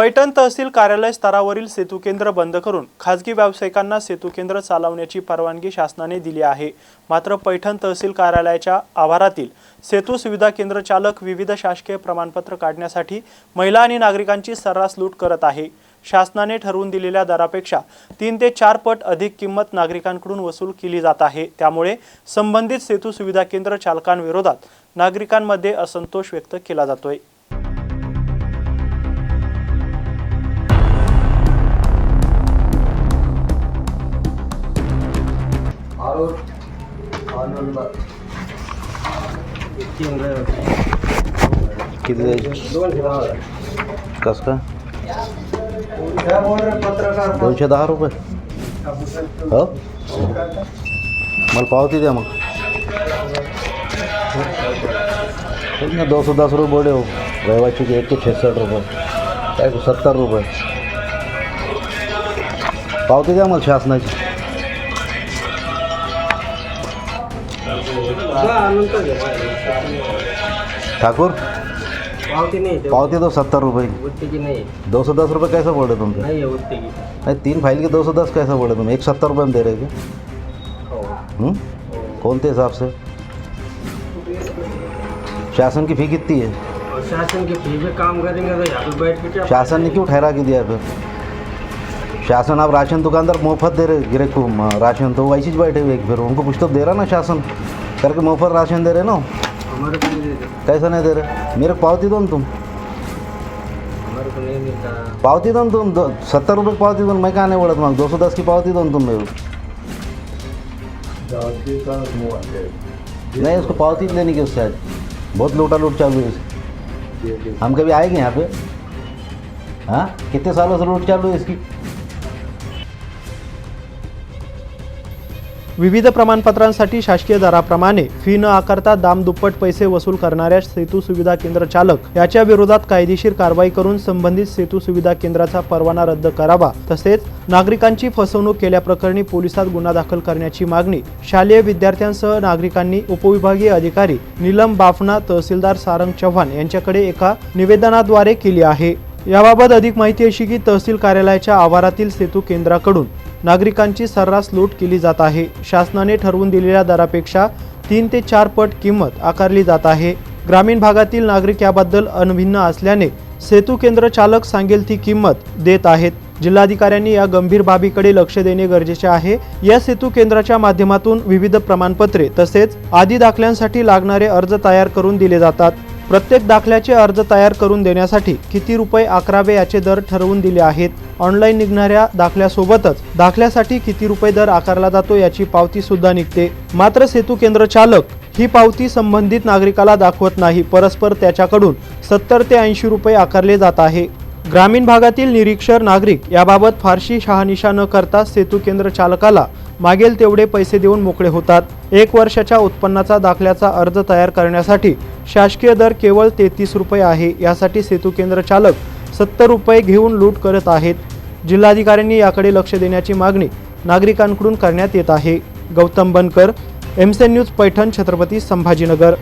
पैठण तहसील कार्यालय स्तरावरील सेतू केंद्र बंद करून खाजगी व्यावसायिकांना सेतू केंद्र चालवण्याची परवानगी शासनाने दिली आहे. मात्र पैठण तहसील कार्यालयाच्या आवारातील सेतू सुविधा केंद्र चालक विविध शासकीय प्रमाणपत्र काढण्यासाठी महिला आणि नागरिकांची सर्रास लूट करत आहे. शासनाने ठरवून दिलेल्या दरापेक्षा तीन ते चार पट अधिक किंमत नागरिकांकडून वसूल केली जात आहे. त्यामुळे संबंधित सेतू सुविधा केंद्र चालकांविरोधात नागरिकांमध्ये असंतोष व्यक्त केला जातोय. और नंबर किती द्यायचे दोन कसं पत्रकार दोनशे दहा रुपये. हो? मला पावती द्या मग. ना दो सौ दस रुपये बोले हो. रहिवासी के एक के छसठ रुपये. काय सत्तर रुपये. पावती द्या मला शासनाची. ठाकूर? पावती नाही ते पावती दो सत्तर रुपये. की नाही? दो सौ दस रुपये कैसे बोले तुमसे नाही आहे उत्ते की. नहीं तीन फ़ाइल के दो सौ दस कैसे बोले तुम एक सत्तर रुपये में दे रहे क्या? हम्म? कौन से हिसाब से? शासन की फ़ी कितनी है? शासन की फ़ी में काम करेंगे तो यहाँ पे बैठ के क्या शासन ने क्यों ठहरा के दिया फिर? शासन आप राशन दुकानदार मुफ़्त दे रहे गिरे को राशन तो वैसे ही बैठे हुए फिर उनको कुछ तो दे रहा ना शासन? करके मुफ़्त राशन दे रहे ना? हमारे को नहीं देते। कैसा नहीं दे रहे? मेरे को पावती दो ना तुम। हमारे को नहीं मिलता। पावती दो ना तुम सत्तर रुपये की पावती दो मैं कहाँ नहीं बोला तुम्हारा दो सौ दस की पावती दो ना तुम मेरे को। नहीं उसको पावती लेने की उससे आज बहुत लूटा लूट चालू है हम कभी आएँगे यहाँ पे? हाँ? कितने सालों से लूट चालू है इसकी? विविध प्रमाणपत्रांसाठी शासकीय दराप्रमाणे फी न आकारता दाम दुप्पट पैसे वसूल करणाऱ्या सेतू सुविधा केंद्र चालक याच्या विरोधात कायदेशीर कारवाई करून संबंधित सेतू सुविधा केंद्राचा परवाना रद्द करावा तसेच नागरिकांची फसवणूक केल्याप्रकरणी पोलिसात गुन्हा दाखल करण्याची मागणी शालेय विद्यार्थ्यांसह नागरिकांनी उपविभागीय अधिकारी नीलम बाफना तहसीलदार सारंग चव्हाण यांच्याकडे एका निवेदनाद्वारे केली आहे. याबाबत अधिक माहिती अशी की तहसील कार्यालयाच्या आवारातील सेतू केंद्राकडून नागरिकांची सर्रास लूट केली जात आहे. शासनाने ठरवून दिलेल्या दरापेक्षा तीन ते चार पट किंमत आकारली जात आहे. ग्रामीण भागातील नागरिक याबद्दल अनभिन्न असल्याने सेतू केंद्र चालक सांगेल ती किंमत देत आहेत. जिल्हाधिकाऱ्यांनी या गंभीर बाबीकडे लक्ष देणे गरजेचे आहे. या सेतू केंद्राच्या माध्यमातून विविध प्रमाणपत्रे तसेच आदी दाखल्यांसाठी लागणारे अर्ज तयार करून दिले जातात. प्रत्येक दाखल्याचे अर्ज तयार करून देण्यासाठी किती रुपये आकारावे याचे दर ठरवून दिले आहेत. ऑनलाईन निघणाऱ्या दाखल्यासोबतच दाखल्यासाठी किती रुपये दर आकारला जातो याची पावती सुद्धा निघते. मात्र सेतू केंद्र चालक ही पावती संबंधित नागरिकाला दाखवत नाही. परस्पर त्याच्याकडून सत्तर ते ऐंशी रुपये आकारले जात आहे. ग्रामीण भागातील निरीक्षर नागरिक याबाबत फारशी शहानिशा न करता सेतू केंद्र चालकाला मागेल तेवढे पैसे देऊन मोकळे होतात. एक वर्षाच्या उत्पन्नाचा दाखल्याचा अर्ज तयार करण्यासाठी शासकीय दर केवळ तेहतीस रुपये आहे. यासाठी सेतू केंद्र चालक सत्तर रुपये घेऊन लूट करत आहेत. जिल्हाधिकाऱ्यांनी याकडे लक्ष देण्याची मागणी नागरिकांकडून करण्यात येत आहे. गौतम बनकर एमसेन न्यूज पैठण छत्रपती संभाजीनगर.